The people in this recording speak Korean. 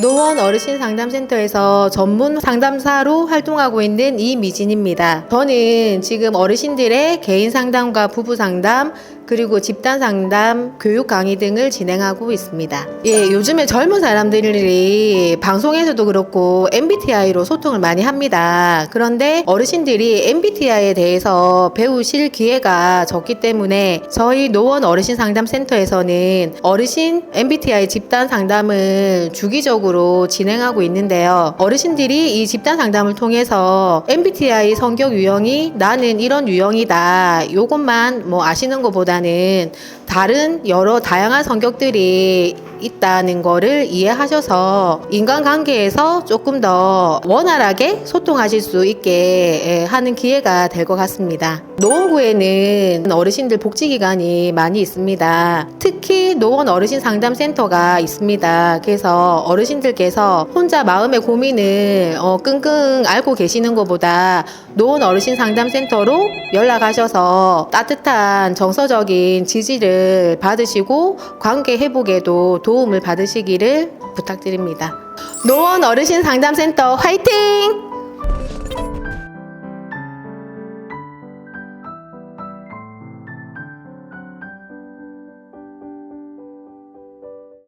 노원 어르신 상담센터에서 전문 상담사로 활동하고 있는 이미진입니다. 저는 지금 어르신들의 개인 상담과 부부 상담, 그리고 집단 상담, 교육 강의 등을 진행하고 있습니다. 예, 요즘에 젊은 사람들이 방송에서도 그렇고 MBTI로 소통을 많이 합니다. 그런데 어르신들이 MBTI에 대해서 배우실 기회가 적기 때문에 저희 노원 어르신 상담 센터에서는 어르신 MBTI 집단 상담을 주기적으로 진행하고 있는데요. 어르신들이 이 집단 상담을 통해서 MBTI 성격 유형이 나는 이런 유형이다. 요것만 뭐 아시는 것보다 는 다른 여러 다양한 성격들이 있다는 거를 이해하셔서 인간관계에서 조금 더 원활하게 소통하실 수 있게 예, 하는 기회가 될 것 같습니다. 노원구에는 어르신들 복지기관이 많이 있습니다. 특히 노원 어르신 상담센터가 있습니다. 그래서 어르신들께서 혼자 마음의 고민을 어, 끙끙 앓고 계시는 것보다 노원 어르신 상담센터로 연락하셔서 따뜻한 정서적인 지지를 받으시고 관계 회복에도 도움을 받으시기를 부탁드립니다. 노원 어르신 상담센터 화이팅!